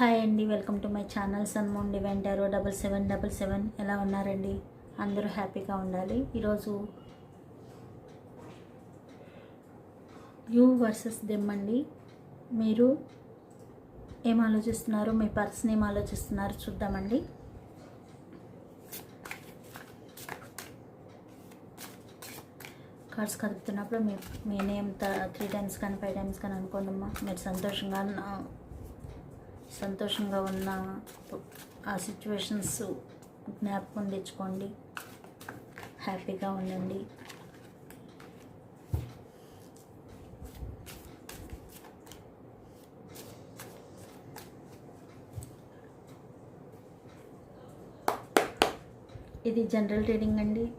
Hi అండి welcome to my channel sunmoon divine double seven double seven. ఎలా ఉన్నారండి? అందరూ హ్యాపీగా ఉండాలి. ఈరోజు యూ వర్సెస్ దెమ్ అండి. మీరు ఏం ఆలోచిస్తున్నారు? మీ పర్సన్ ఏం ఆలోచిస్తున్నారు? చూద్దామండి. కార్డ్స్ కదుపుతున్నప్పుడు మీ మీ నేమ్ త్రీ టైమ్స్ కానీ ఫైవ్ టైమ్స్ కానీ అనుకోండి అమ్మా మీరు సంతోషంగా సంతోషంగా ఉన్న ఆ సిచ్యువేషన్స్ జ్ఞాపకం తెచ్చుకోండి. హ్యాపీగా ఉండండి. ఇది జనరల్ రీడింగ్ అండి.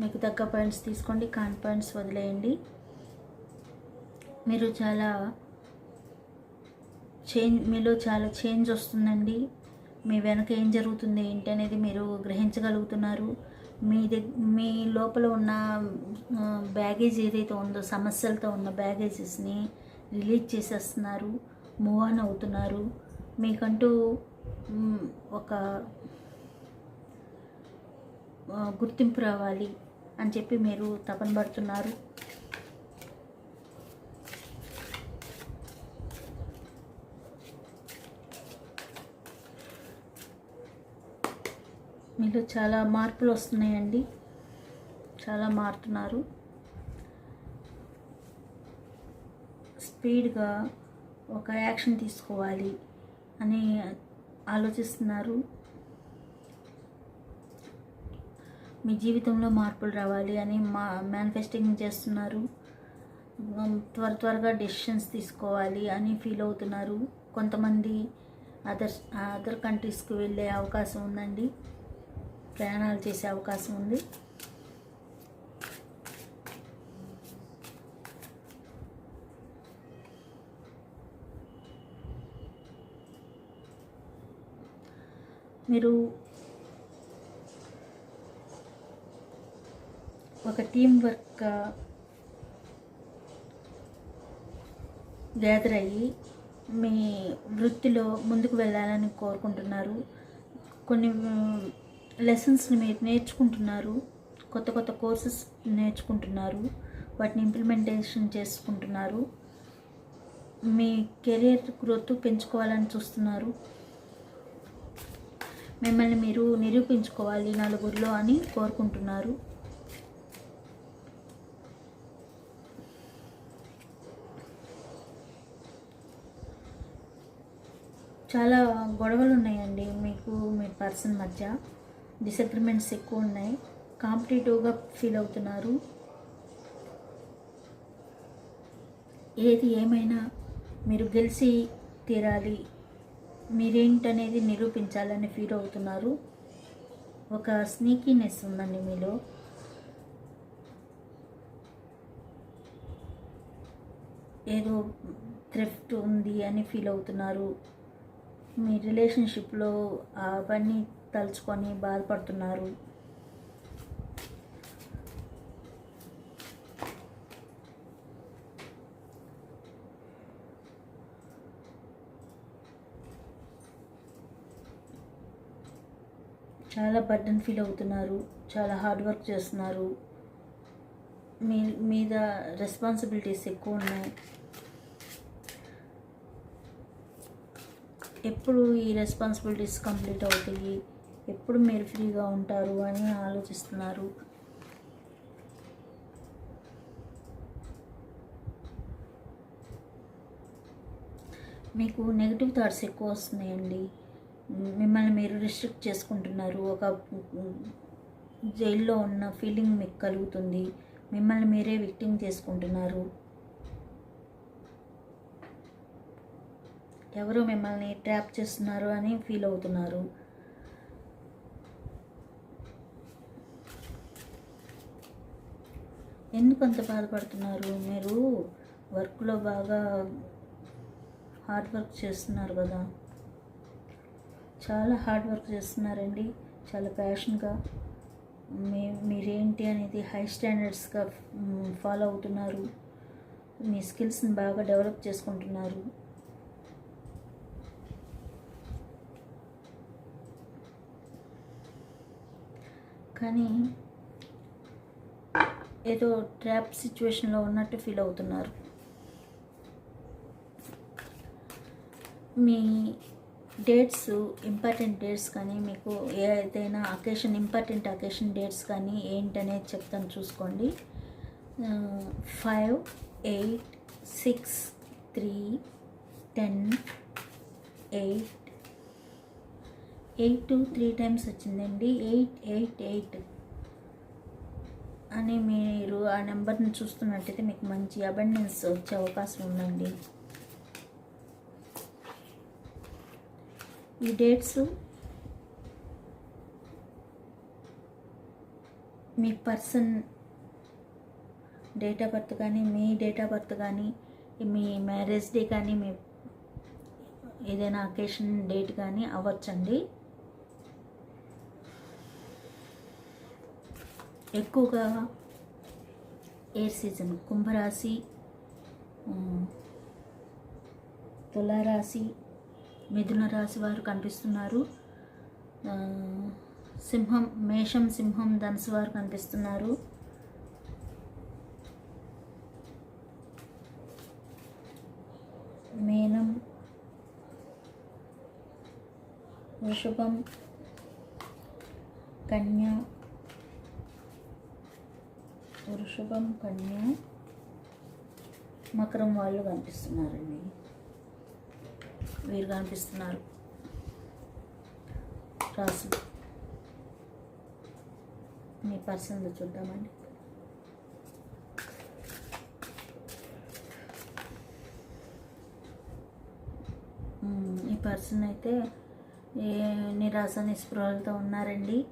మీకు తగ్గ పాయింట్స్ తీసుకోండి. కాన్ పాయింట్స్ వదిలేయండి. మీరు చాలా చేంజ్ మీలో చాలా చేంజ్ వస్తుందండి. మీ వెనక ఏం జరుగుతుంది ఏంటి అనేది మీరు గ్రహించగలుగుతున్నారు. మీ దగ్ మీ లోపల ఉన్న బ్యాగేజ్ ఏదైతే ఉందో సమస్యలతో ఉన్న బ్యాగేజెస్ని రిలీజ్ చేసేస్తున్నారు మూవ్ ఆన్ అవుతున్నారు. మీకంటూ ఒక గుర్తింపు రావాలి అని చెప్పి మీరు తపన పడుతున్నారు. మీలో చాలా మార్పులు వస్తున్నాయండి. చాలా మారుతున్నారు. స్పీడ్గా ఒక యాక్షన్ తీసుకోవాలి అని ఆలోచిస్తున్నారు. మీ జీవితంలో మార్పులు రావాలి అని మా మేనిఫెస్టింగ్ చేస్తున్నారు. త్వర త్వరగా డెసిషన్స్ తీసుకోవాలి అని ఫీల్ అవుతున్నారు. కొంతమంది అదర్ అదర్ కంట్రీస్కి వెళ్ళే అవకాశం ఉందండి. ప్రయాణాలు చేసే అవకాశం ఉంది. మీరు ఒక టీం వర్క్ గ్యాదర్ అయ్యి మీ వృత్తిలో ముందుకు వెళ్ళాలని కోరుకుంటున్నారు. కొన్ని లెసన్స్ని మీరు నేర్చుకుంటున్నారు కొత్త కొత్త కోర్సెస్ నేర్చుకుంటున్నారు వాటిని ఇంప్లిమెంటేషన్ చేసుకుంటున్నారు మీ కెరియర్ గ్రోత్ పెంచుకోవాలని చూస్తున్నారు. మిమ్మల్ని మీరు నిరూపించుకోవాలి నలుగురిలో అని కోరుకుంటున్నారు. చాలా గొడవలు ఉన్నాయండి మీకు మీ పర్సన్ మధ్య. డిసగ్రిమెంట్స్ ఎక్కువ ఉన్నాయి. కాంపిటేటివ్గా ఫీల్ అవుతున్నారు. ఏది ఏమైనా మీరు గెలిచి తీరాలి మీరేంటనేది నిరూపించాలని ఫీల్ అవుతున్నారు. ఒక స్నీకీనెస్ ఉందండి మీలో. ఏదో థ్రిఫ్ట్ ఉంది అని ఫీల్ అవుతున్నారు. మీ రిలేషన్షిప్లో అవన్నీ తలుచుకొని బాధపడుతున్నారు. చాలా బర్డన్ ఫీల్ అవుతున్నారు. చాలా హార్డ్ వర్క్ చేస్తున్నారు. మీ మీద రెస్పాన్సిబిలిటీస్ ఎక్కువ ఉన్నాయి. ఎప్పుడు ఈ రెస్పాన్సిబిలిటీస్ కంప్లీట్ అవుతాయి? ఎప్పుడు మీరు ఫ్రీగా ఉంటారు అని ఆలోచిస్తున్నారు? మీకు నెగిటివ్ థాట్స్ ఎక్కువ వస్తున్నాయండి. మిమ్మల్ని మీరు రిస్ట్రిక్ట్ చేసుకుంటున్నారు. ఒక జైల్లో ఉన్న ఫీలింగ్ మీకు కలుగుతుంది. మిమ్మల్ని మీరే విక్టింగ్ చేసుకుంటున్నారు. ఎవరు మిమ్మల్ని ట్రాప్ చేస్తున్నారు అని ఫీల్ అవుతున్నారు. ఎందుకు అంత బాధపడుతున్నారు? మీరు వర్క్లో బాగా హార్డ్ వర్క్ చేస్తున్నారు కదా. చాలా హార్డ్ వర్క్ చేస్తున్నారండి. చాలా ప్యాషన్గా. మీ మీరేంటి అనేది హై స్టాండర్డ్స్గా ఫాలో అవుతున్నారు. మీ స్కిల్స్ని బాగా డెవలప్ చేసుకుంటున్నారు. కానీ ఏదో ట్రాప్ సిచ్యువేషన్లో ఉన్నట్టు ఫీల్ అవుతున్నారు. మీ డేట్స్ ఇంపార్టెంట్ డేట్స్ కానీ మీకు ఏదైనా అకేషన్ ఇంపార్టెంట్ అకేషన్ డేట్స్ కానీ ఏంటనేది చెప్తాను చూసుకోండి. Five eight six three ten eight eight three times వచ్చిందండి. ఎయిట్ ఎయిట్ ఎయిట్ అని మీరు ఆ నెంబర్ని చూస్తున్నట్టయితే మీకు మంచి అబెండెన్స్ వచ్చే అవకాశం ఉందండి. ఈ డేట్స్ మీ పర్సన్ డేట్ ఆఫ్ బర్త్ కానీ మీ డేట్ ఆఫ్ బర్త్ కానీ మీ మ్యారేజ్ డే కానీ మీ ఏదైనా అకేషన్ డేట్ కానీ అవ్వచ్చండి. ఎక్కువగా ఎయిర్ సీజన్ కుంభరాశి తులారాశి మిథున రాశి వారు కనిపిస్తున్నారు. సింహం మేషం సింహం ధనుసు వారు కనిపిస్తున్నారు. మేనం వృషభం కన్య వృషభం కన్యా. మకరం వాళ్ళు కనిపిస్తున్నారండి వీరు కనిపిస్తున్నారు. రాసు. మీ పర్సన్ చూద్దామండి. ఈ పర్సన్ అయితే ఏ నిరాశ నిస్పృహలతో ఉన్నారండి.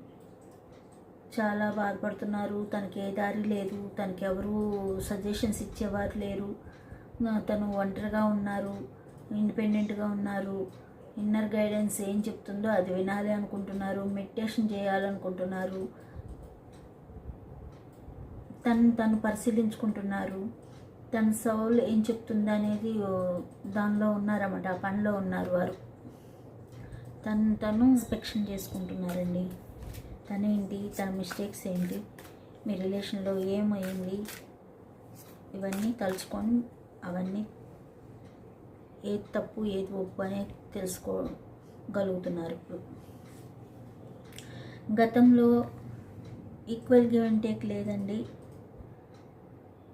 చాలా బాధపడుతున్నారు. తనకి ఏ దారి లేదు. తనకి ఎవరు సజెషన్స్ ఇచ్చేవారు లేరు. తను ఒంటరిగా ఉన్నారు. ఇండిపెండెంట్గా ఉన్నారు. ఇన్నర్ గైడెన్స్ ఏం చెప్తుందో అది వినాలి అనుకుంటున్నారు. మెడిటేషన్ చేయాలనుకుంటున్నారు. తను తను పరిశీలించుకుంటున్నారు. తన సౌల్ ఏం చెప్తుంది అనేది దానిలో ఉన్నారన్నమాట. ఆ పనిలో ఉన్నారు వారు. తను తను ఇన్స్పెక్షన్ చేసుకుంటున్నారండి. తనేంటి? తన మిస్టేక్స్ ఏంటి? మీ రిలేషన్లో ఏమైంది ఇవన్నీ తలుచుకొని అవన్నీ ఏది తప్పు ఏది ఒప్పు అనేది తెలుసుకోగలుగుతున్నారు ఇప్పుడు. గతంలో ఈక్వల్ గివ్ అండ్ టేక్ లేదండి.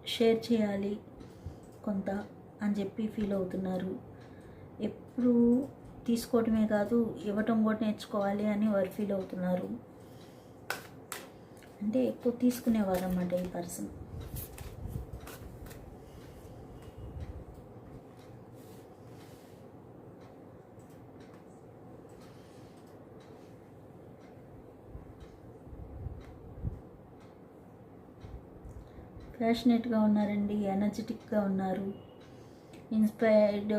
షేర్ చేయాలి కొంత అని చెప్పి ఫీల్ అవుతున్నారు. ఎప్పుడు తీసుకోవటమే కాదు ఇవ్వటం కూడా నేర్చుకోవాలి అని వారు ఫీల్ అవుతున్నారు. అంటే ఎక్కువ తీసుకునేవారు అన్నమాట ఈ పర్సన్. ప్యాషనెట్గా ఉన్నారండి ఎనర్జెటిక్గా ఉన్నారు. ఇన్స్పైర్డ్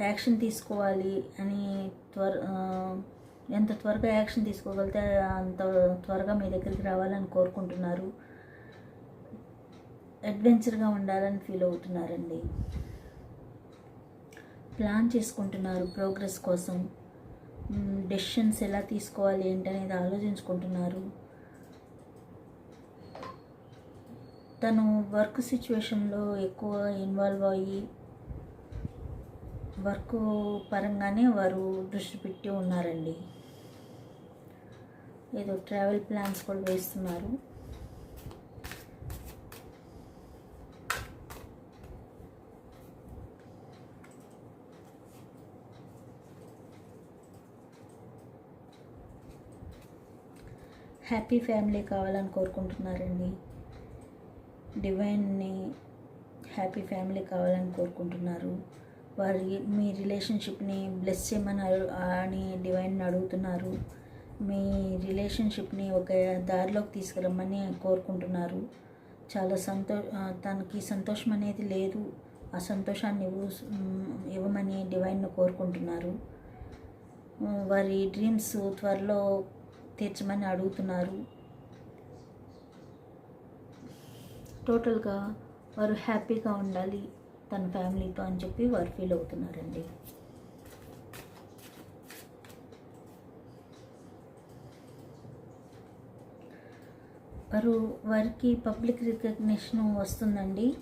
యాక్షన్ తీసుకోవాలి అని త్వర ఎంత త్వరగా యాక్షన్ తీసుకోగలితే అంత త్వరగా మీ దగ్గరికి రావాలని కోరుకుంటున్నారు. అడ్వెంచర్గా ఉండాలని ఫీల్ అవుతున్నారండి. ప్లాన్ చేసుకుంటున్నారు ప్రోగ్రెస్ కోసం. డెసిషన్స్ ఎలా తీసుకోవాలి ఏంటనేది ఆలోచించుకుంటున్నారు. తను వర్క్ సిచ్యువేషన్లో ఎక్కువ ఇన్వాల్వ్ అయ్యి వర్క్ పరంగానే వారు దృష్టి పెట్టి ఉన్నారండి. ఏదో ట్రావెల్ ప్లాన్స్ కూడా వేస్తున్నారు. హ్యాపీ ఫ్యామిలీ కావాలని కోరుకుంటున్నారండి. డివైన్ని హ్యాపీ ఫ్యామిలీ కావాలని కోరుకుంటున్నారు. వారి మీ రిలేషన్షిప్ని బ్లెస్ చేయమని అని డివైన్ అడుగుతున్నారు. మీ రిలేషన్షిప్ని ఒక దారిలోకి తీసుకురమ్మని కోరుకుంటున్నారు. చాలా సంతో తనకి సంతోషం అనేది లేదు. ఆ సంతోషాన్ని ఇవ్వు ఇవ్వమని డివైన్ను కోరుకుంటున్నారు. వారి డ్రీమ్స్ త్వరలో తీర్చమని అడుగుతున్నారు. టోటల్గా వారు హ్యాపీగా ఉండాలి. తన ఫ్యామిలీతో అని చెప్పి వారు ఫీల్ అవుతున్నారండి. వారు వారికి పబ్లిక్ రికగ్నిషన్ వస్తుందండి.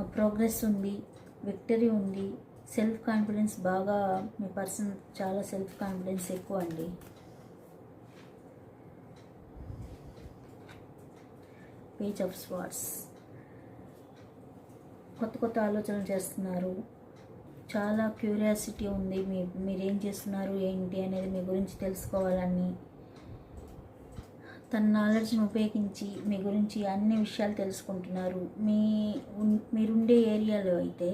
ప్రోగ్రెస్ ఉంది విక్టరీ ఉంది. సెల్ఫ్ కాన్ఫిడెన్స్ బాగా మీ పర్సన్ చాలా సెల్ఫ్ కాన్ఫిడెన్స్ ఎక్కువ అండి. పేజ్ ఆఫ్ స్వార్ట్స్ కొత్త కొత్త ఆలోచనలు చేస్తున్నారు. చాలా క్యూరియాసిటీ ఉంది. మీ మీరేం చేస్తున్నారు? ఏంటి అనేది మీ గురించి తెలుసుకోవాలని తన నాలెడ్జ్ని ఉపయోగించి మీ గురించి అన్ని విషయాలు తెలుసుకుంటున్నారు. మీ మీరుండే ఏరియాలో అయితే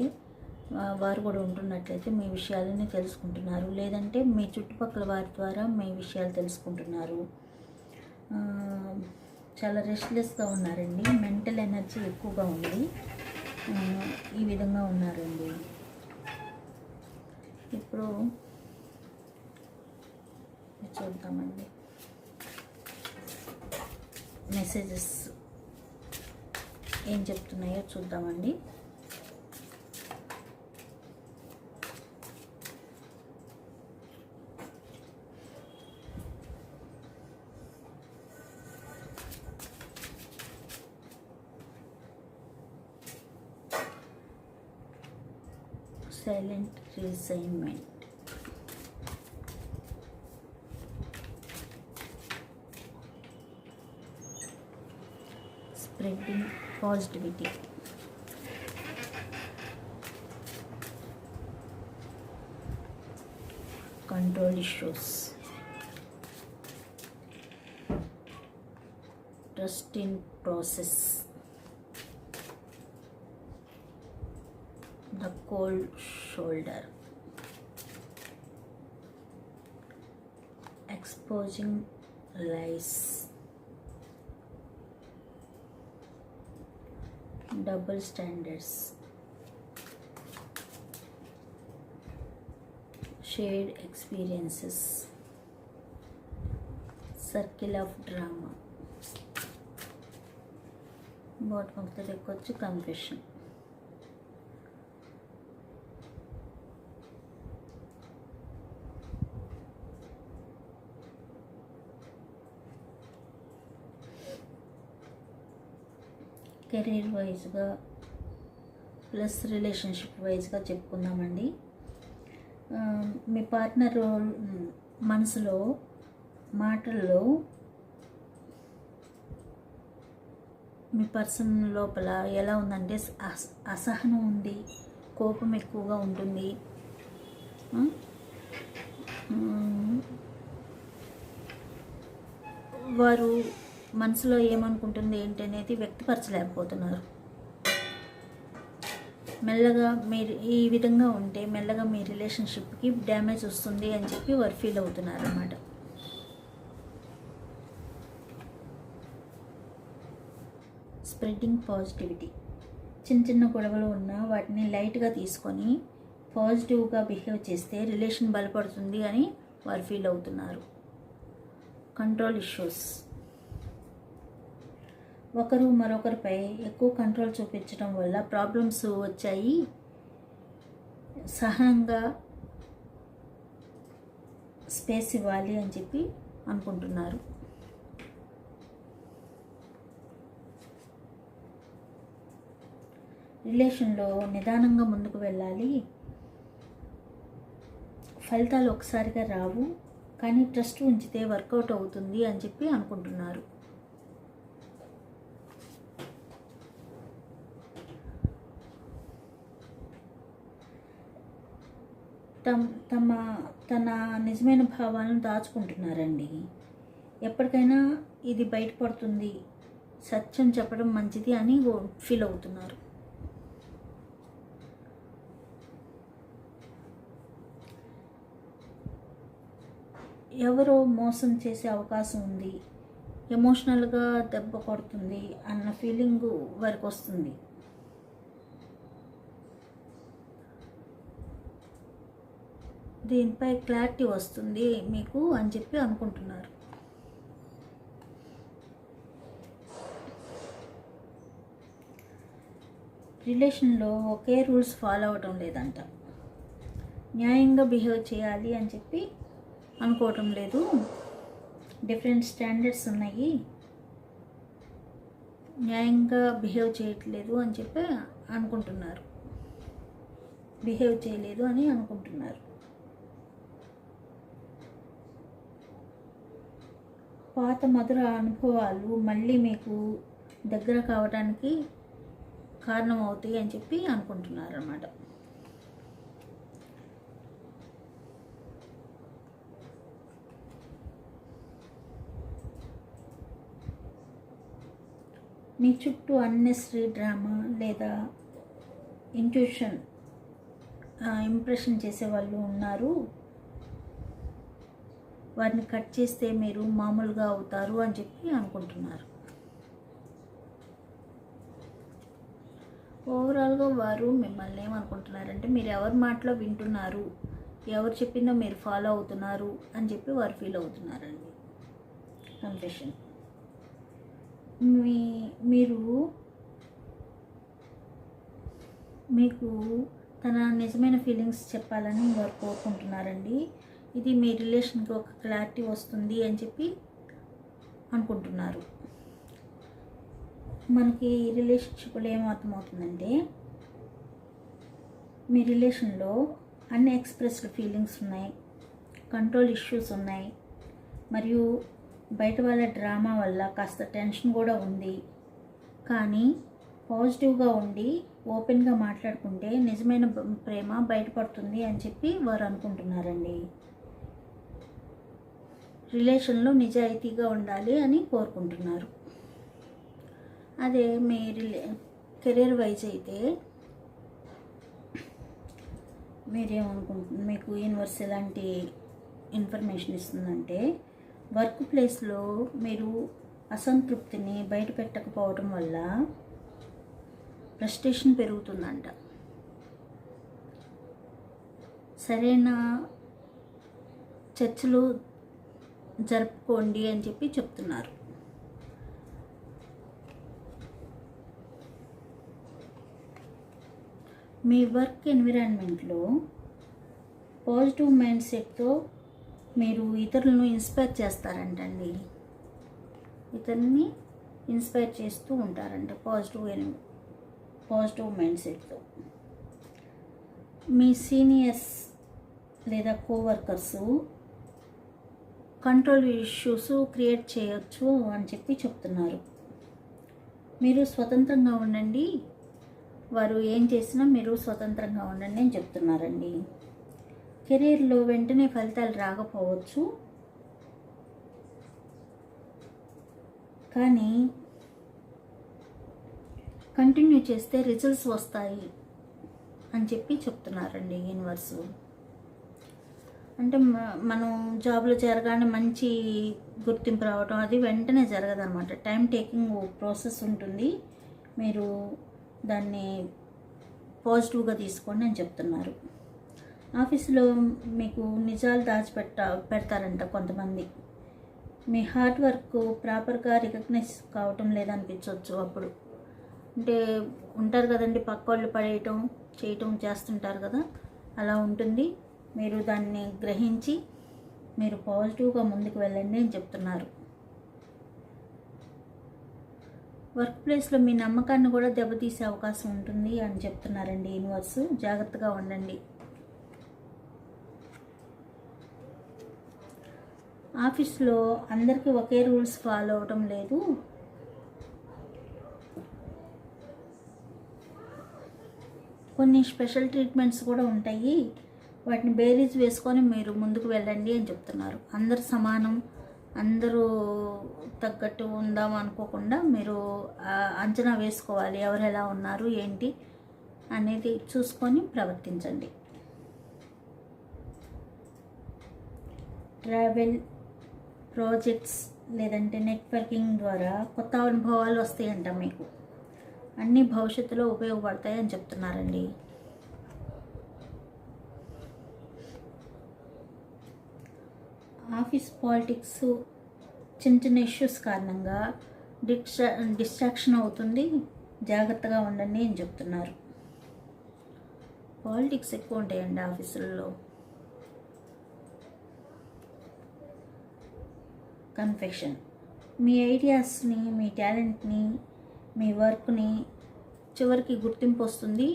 వారు కూడా ఉంటున్నట్లయితే మీ విషయాలని తెలుసుకుంటున్నారు. లేదంటే మీ చుట్టుపక్కల వారి ద్వారా మీ విషయాలు తెలుసుకుంటున్నారు. చాలా రెస్ట్లెస్గా ఉన్నారండి. మెంటల్ ఎనర్జీ ఎక్కువగా ఉంది. ఈ విధంగా ఉన్నారండి. ఇప్పుడు చూద్దామండి. మెసేజెస్ ఏం చెప్తున్నాయో చూద్దామండి. assignment. Spreading positivity. Control issues. Trust in process. the cold shoulder coaching lies. Double standards. Shared experiences. Circle of drama. Bottom of the record confession. Career వైజ్గా ప్లస్ రిలేషన్షిప్ వైజ్గా చెప్పుకుందామండి. మీ పార్ట్నర్ మనసులో మాటల్లో మీ పర్సన్ లోపల ఎలా ఉందంటే అస- అసహనం ఉంది కోపం ఎక్కువగా ఉంటుంది. వారు మనసులో ఏమనుకుంటుంది ఏంటి అనేది వ్యక్తపరచలేకపోతున్నారు. మెల్లగా మీరు ఈ విధంగా ఉంటే మెల్లగా మీ రిలేషన్షిప్కి డ్యామేజ్ వస్తుంది అని చెప్పి వారు ఫీల్ అవుతున్నారు అన్నమాట. Spreading positivity. చిన్న చిన్న గొడవలు ఉన్నా వాటిని లైట్గా తీసుకొని పాజిటివ్గా బిహేవ్ చేస్తే రిలేషన్ బలపడుతుంది అని వారు ఫీల్ అవుతున్నారు. Control issues. ఒకరు మరొకరిపై ఎక్కువ కంట్రోల్ చూపించడం వల్ల ప్రాబ్లమ్స్ వచ్చాయి. సహనంగా స్పేస్ ఇవ్వాలి అని చెప్పి అనుకుంటున్నారు. రిలేషన్లో నిదానంగా ముందుకు వెళ్ళాలి. ఫలితాలు ఒకసారిగా రావు. కానీ ట్రస్ట్ ఉంచితే వర్కౌట్ అవుతుంది అని చెప్పి అనుకుంటున్నారు. తమ తమ తన నిజమైన భావాలను దాచుకుంటున్నారండి. ఎప్పటికైనా ఇది బయటపడుతుంది. సత్యం చెప్పడం మంచిది అని ఫీల్ అవుతున్నారు. ఎవరో మోసం చేసే అవకాశం ఉంది. ఎమోషనల్గా దెబ్బ కొడుతుంది అన్న ఫీలింగ్ వారికి వస్తుంది దీనిపై క్లారిటీ వస్తుంది మీకు అని చెప్పి అనుకుంటున్నారు. రిలేషన్లో ఒకే రూల్స్ ఫాలో అవటం లేదంట. న్యాయంగా బిహేవ్ చేయాలి అని చెప్పి అనుకోవటం లేదు. డిఫరెంట్ స్టాండర్డ్స్ ఉన్నాయి. న్యాయంగా బిహేవ్ చేయట్లేదు అని చెప్పి అనుకుంటున్నారు. బిహేవ్ చేయలేదు అని అనుకుంటున్నారు. పాత మధుర అనుభవాలు మళ్ళీ మీకు దగ్గర కావడానికి కారణం అవుతాయి అని చెప్పి అనుకుంటున్నారు అన్నమాట మీ చుట్టూ అన్నెసరీ డ్రామా లేదా ఇంట్యూషన్ ఇంప్రెషన్ చేసే వాళ్ళు ఉన్నారు. వారిని కట్ చేస్తే మీరు మామూలుగా అవుతారు అని చెప్పి అనుకుంటున్నారు. ఓవరాల్గా వారు మిమ్మల్ని ఏమనుకుంటున్నారంటే మీరు ఎవరి మాటలో వింటున్నారు? ఎవరు చెప్పిందో మీరు ఫాలో అవుతున్నారు? అని చెప్పి వారు ఫీల్ అవుతున్నారండి. కన్ఫెషన్ మీ మీరు మీకు తన నిజమైన ఫీలింగ్స్ చెప్పాలని వారు కోరుకుంటున్నారండి. ఇది మీ రిలేషన్కి ఒక క్లారిటీ వస్తుంది అని చెప్పి అనుకుంటున్నారు. మనకి రిలేషన్షిప్లో ఏమర్థమవుతుందంటే మీ రిలేషన్లో అన్ఎక్స్ప్రెస్డ్ ఫీలింగ్స్ ఉన్నాయి కంట్రోల్ ఇష్యూస్ ఉన్నాయి మరియు బయట వాళ్ళ డ్రామా వల్ల కాస్త టెన్షన్ కూడా ఉంది. కానీ పాజిటివ్గా ఉండి ఓపెన్గా మాట్లాడుకుంటే నిజమైన ప్రేమ బయటపడుతుంది అని చెప్పి వారు అనుకుంటున్నారండి. రిలేషన్లో నిజాయితీగా ఉండాలి అని కోరుకుంటున్నారు. అదే మీ రిలే కెరీర్ వైజ్ అయితే మీరేమనుకుంటున్నారు? మీకు యూనివర్స్ ఎలాంటి ఇన్ఫర్మేషన్ ఇస్తుందంటే వర్క్ ప్లేస్లో మీరు అసంతృప్తిని బయట పెట్టకపోవడం వల్ల ఫ్రస్ట్రేషన్ పెరుగుతుందంట. సరైన చర్చలు జరుపుకోండి అని చెప్పి చెప్తున్నారు. మీ వర్క్ ఎన్విరాన్మెంట్లో పాజిటివ్ మైండ్ సెట్తో మీరు ఇతరులను ఇన్స్పైర్ చేస్తారంటండి. ఇతరుని ఇన్స్పైర్ చేస్తూ ఉంటారంట పాజిటివ్ ఎన్ పాజిటివ్ మైండ్ సెట్తో. మీ సీనియర్స్ లేదా కోవర్కర్సు కంట్రోల్ ఇష్యూస్ క్రియేట్ చేయొచ్చు అని చెప్పి చెప్తున్నారు. మీరు స్వతంత్రంగా ఉండండి. వారు ఏం చేసినా మీరు స్వతంత్రంగా ఉండండి అని చెప్తున్నారండి. కెరీర్లో వెంటనే ఫలితాలు రాకపోవచ్చు. కానీ కంటిన్యూ చేస్తే రిజల్ట్స్ వస్తాయి అని చెప్పి చెప్తున్నారండి యూనివర్సు. అంటే మనం జాబ్లో జరగానే మంచి గుర్తింపు రావడం అది వెంటనే జరగదనమాట టైం టేకింగ్ ప్రాసెస్ ఉంటుంది. మీరు దాన్ని పాజిటివ్గా తీసుకోండి అని చెప్తున్నారు. ఆఫీసులో మీకు నిజాలు దాచిపెట్ట పెడతారంట కొంతమంది. మీ హార్డ్ వర్క్ ప్రాపర్గా రికగ్నైజ్ కావటం లేదనిపించవచ్చు అప్పుడు. అంటే ఉంటారు కదండి పక్క వాళ్ళు పడేయటం చేయటం చేస్తుంటారు కదా. అలా ఉంటుంది. మీరు దాన్ని గ్రహించి మీరు పాజిటివ్గా ముందుకు వెళ్ళండి అని చెప్తున్నారు. వర్క్ ప్లేస్లో మీ నమ్మకాన్ని కూడా దెబ్బతీసే అవకాశం ఉంటుంది అని చెప్తున్నారండి యూనివర్స్ జాగ్రత్తగా ఉండండి. ఆఫీస్లో అందరికీ ఒకే రూల్స్ ఫాలో అవటం లేదు. కొన్ని స్పెషల్ ట్రీట్మెంట్స్ కూడా ఉంటాయి. వాటిని బేరీజ్ వేసుకొని మీరు ముందుకు వెళ్ళండి అని చెప్తున్నారు. అందరు సమానం అందరూ తగ్గట్టు ఉందాం అనుకోకుండా మీరు అంచనా వేసుకోవాలి ఎవరు ఎలా ఉన్నారు ఏంటి అనేది చూసుకొని ప్రవర్తించండి. ట్రావెల్ ప్రాజెక్ట్స్ లేదంటే నెట్వర్కింగ్ ద్వారా కొత్త అనుభవాలు వస్తాయంట మీకు. అన్నీ భవిష్యత్తులో ఉపయోగపడతాయని చెప్తున్నారండి. ఆఫీస్ పాలిటిక్స్ చిన్న చిన్న ఇష్యూస్ కారణంగా డిస్ట్రా డిస్ట్రాక్షన్ అవుతుంది. జాగ్రత్తగా ఉండండి అని చెప్తున్నారు. పాలిటిక్స్ ఎక్కువ ఉంటాయండి ఆఫీసుల్లో. కన్ఫెషన్ మీ ఐడియాస్ని మీ టాలెంట్ని మీ వర్క్ని చివరికి గుర్తింపు వస్తుంది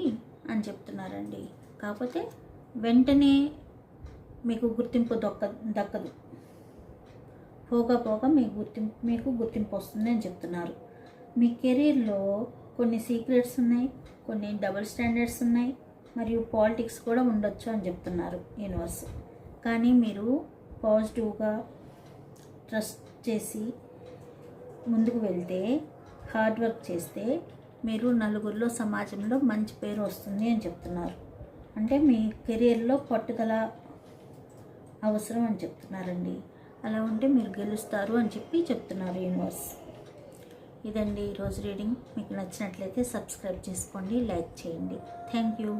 అని చెప్తున్నారండి. కాకపోతే వెంటనే మీకు గుర్తింపు దొక్క దక్కదు. పోగా పోగా మీకు గుర్తింపు మీకు గుర్తింపు వస్తుంది అని చెప్తున్నారు. మీ కెరీర్లో కొన్ని సీక్రెట్స్ ఉన్నాయి కొన్ని డబుల్ స్టాండర్డ్స్ ఉన్నాయి మరియు పాలిటిక్స్ కూడా ఉండొచ్చు అని చెప్తున్నారు యూనివర్స్. కానీ మీరు పాజిటివ్గా ట్రస్ట్ చేసి ముందుకు వెళ్తే హార్డ్ వర్క్ చేస్తే మీరు నలుగురిలో సమాజంలో మంచి పేరు వస్తుంది అని చెప్తున్నారు. అంటే మీ కెరియర్లో పట్టుదల అవసరం అని చెప్తున్నారండి. అలా ఉంటే మీరు గెలుస్తారు అని చెప్పి చెప్తున్నారు యూనివర్స్. ఇదండి ఈరోజు రీడింగ్. మీకు నచ్చినట్లయితే సబ్స్క్రైబ్ చేసుకోండి లైక్ చేయండి. Thank you.